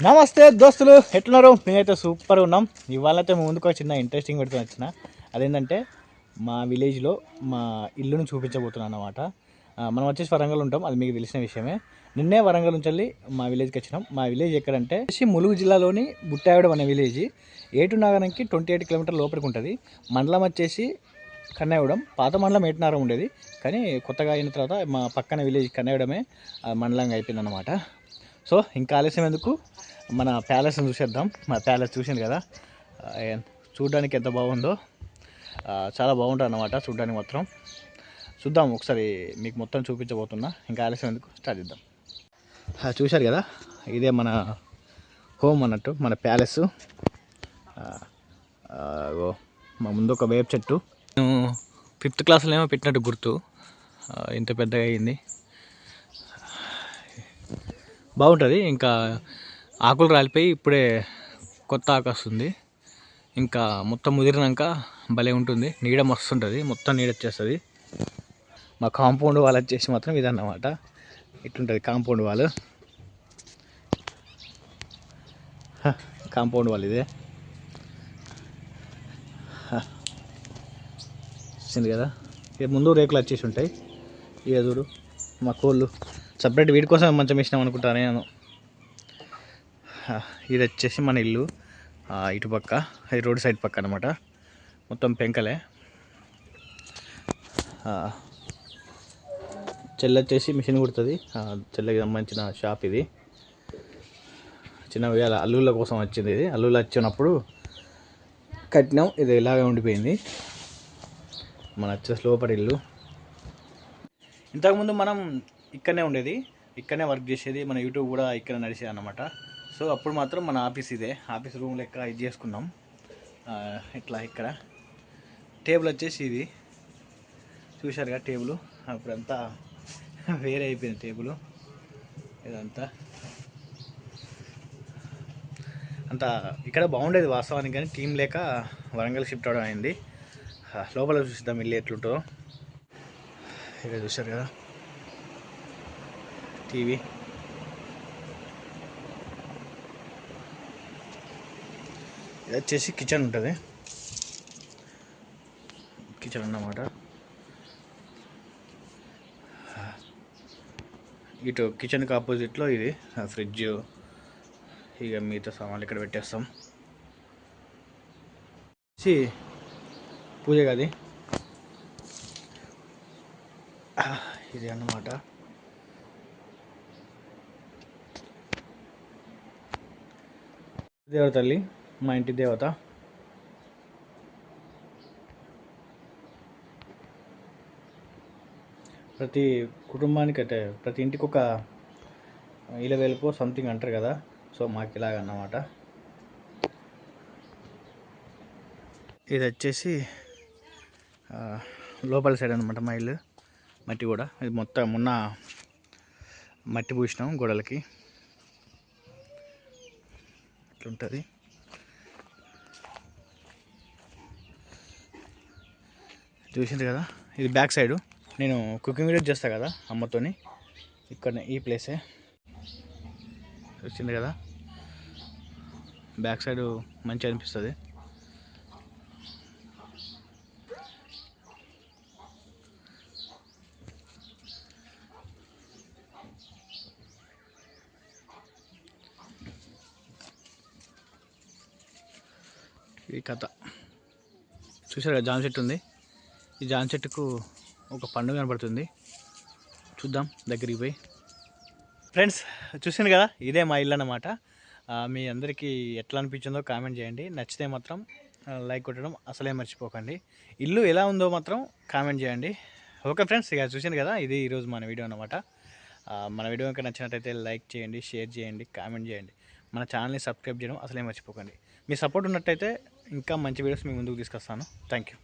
నమస్తే దోస్తులు ఎట్లున్నారు? మేమైతే సూపర్ ఉన్నాం. ఇవాళ అయితే ముందుకు ఒక చిన్న ఇంట్రెస్టింగ్ పెడుతూ వచ్చిన. అదేంటంటే మా విలేజ్లో మా ఇల్లును చూపించబోతున్నాను అనమాట మనం వచ్చేసి వరంగల్ ఉంటాం అది మీకు తెలిసిన విషయమే. నిన్నే వరంగల్ నుంచి వెళ్ళి మా విలేజ్కి వచ్చినాం. మా విలేజ్ ఎక్కడంటే ములుగు జిల్లాలోని బుట్టావిడం అనే విలేజ్ ఏటు నగరానికి ట్వంటీ ఎయిట్ కిలోమీటర్ లోపలికి ఉంటుంది. మండలం వచ్చేసి కన్నయ్యడం పాత మండలం ఏటునారం ఉండేది. కానీ కొత్తగా అయిన తర్వాత మా పక్కన విలేజ్ కన్నయ్యడమే ఆ, మండలంగా అయిపోయింది అనమాట సో ఇంకా ఆలస్యం ఎందుకు? మన ప్యాలెస్ని చూసేద్దాం. మా ప్యాలెస్ చూసింది కదా? చూడడానికి ఎంత బాగుందో? చాలా బాగుంటుంది అన్నమాట చూడడానికి మాత్రం. చూద్దాం ఒకసారి మీకు మొత్తం చూపించబోతున్నా. ఇంకా ఆలస్యం ఎందుకు? స్టార్ట్ చేద్దాం. చూశారు కదా? ఇదే మన హోమ్ అన్నట్టు మన ప్యాలెస్. మా ముందు ఒక వేప చెట్టు. నేను ఫిఫ్త్ క్లాస్లో ఏమో పెట్టినట్టు గుర్తు. ఇంత పెద్దగా అయింది. బాగుంటుంది. ఇంకా ఆకులు రాలిపోయి ఇప్పుడే కొత్త ఆకు వస్తుంది ఇంకా మొత్తం ముదిరినాక భలే ఉంటుంది. నీడ మస్తు ఉంటుంది మొత్తం నీడ వచ్చేస్తుంది. మా కాంపౌండ్ వాల్ వచ్చేసి మాత్రం ఇదన్నమాట. ఇట్లుంటుంది కాంపౌండ్ వాల్. కాంపౌండ్ వాల్ ఇదే. వచ్చింది కదా. ఇక ముందు రేకులు వచ్చేసి ఉంటాయి. ఇక చూడు మా కోళ్ళు. సపరేట్ వీటి కోసం మంచం వేసినాం అనుకుంటాను నేను. ఇది వచ్చేసి మన ఇల్లు. ఇటుపక్క ఇది రోడ్ సైడ్ పక్క అనమాట మొత్తం పెంకలే. ఆ, చెల్లి వచ్చేసి మిషన్ కుడుతుంది. చెల్లకి సంబంధించిన షాప్ ఇది. చిన్న వేళ అల్లుల కోసం వచ్చింది ఇది. అల్లుల వచ్చినప్పుడు కట్టినాం. ఇది ఇలాగే ఉండిపోయింది. మన వచ్చేసి లోపల ఇల్లు. ఇంతకుముందు మనం ఇక్కడనే ఉండేది. ఇక్కడనే వర్క్ చేసేది. మన యూట్యూబ్ కూడా ఇక్కడ నడిచేది అనమాట సో అప్పుడు మాత్రం మన ఆఫీస్ ఇదే. ఆఫీస్ రూమ్ లెక్క ఇది చేసుకున్నాం. ఇట్లా ఇక్కడ. టేబుల్ వచ్చేసి ఇది. చూశారుగా టేబుల్. అప్పుడంతా వేరే అయిపోయింది టేబుల్. ఇదంతా. అంత ఇక్కడ బాగుండేది వాస్తవానికి కానీ టీం లేక వరంగల్ షిఫ్ట్ అవడం అయింది. లోపల చూసిద్దాం ఇల్లు ఎట్లుంటుందో. ఇక్కడ చూశారు కదా. టీవీ. ఇది వచ్చేసి కిచెన్ ఉంటుంది. కిచెన్ అన్నమాట. ఇటు కిచెన్కి ఆపోజిట్లో ఇది ఫ్రిడ్జ్. ఇక మిగతా సామాన్లు ఇక్కడ పెట్టేస్తాం. వచ్చి పూజ గది ఇది అన్నమాట. దేవత తల్లి మా ఇంటి దేవత. ప్రతి కుటుంబానికి అంటే ప్రతి ఇంటికి ఒక ఇలవెలుపు సంథింగ్ అంటారు కదా. సో మాకు ఇలాగ అన్నమాట ఇది వచ్చేసి లోపల సైడ్ అనమాట మా ఇల్లు మట్టి కూడా ఇది మొత్తం ఉన్న మట్టి పూసినాం గోడలకి. ఇట్లుంటుంది చూసింది కదా? ఇది బ్యాక్ సైడు. నేను కుకింగ్ వీడియో చేస్తా కదా అమ్మతోని. ఇక్కడనే ఈ ప్లేసే చూసింది కదా? బ్యాక్ సైడ్ మంచిగా అనిపిస్తుంది. ఈ కథ. చూసారు కదా జామ చెట్టు ఉంది. ఈ జామ చెట్టుకు ఒక పండు కనబడుతుంది. చూద్దాం దగ్గరికి పోయి. ఫ్రెండ్స్ చూసింది కదా ఇదే మా ఇల్లు అన్నమాట. మీ అందరికీ ఎట్లా అనిపించిందో కామెంట్ చేయండి. నచ్చితే మాత్రం లైక్ కొట్టడం అసలే మర్చిపోకండి. ఇల్లు ఎలా ఉందో మాత్రం కామెంట్ చేయండి. ఓకే ఫ్రెండ్స్ ఇక చూసింది కదా ఇది ఈరోజు మన వీడియో అనమాట మన వీడియో కనుక నచ్చినట్టయితే లైక్ చేయండి షేర్ చేయండి కామెంట్ చేయండి. మన ఛానల్ని సబ్స్క్రైబ్ చేయడం అసలే మర్చిపోకండి. మీ సపోర్ట్ ఉన్నట్టయితే ఇంకా మంచి వీడియోస్ మీ ముందుకు తీసుకొస్తాను. Thank you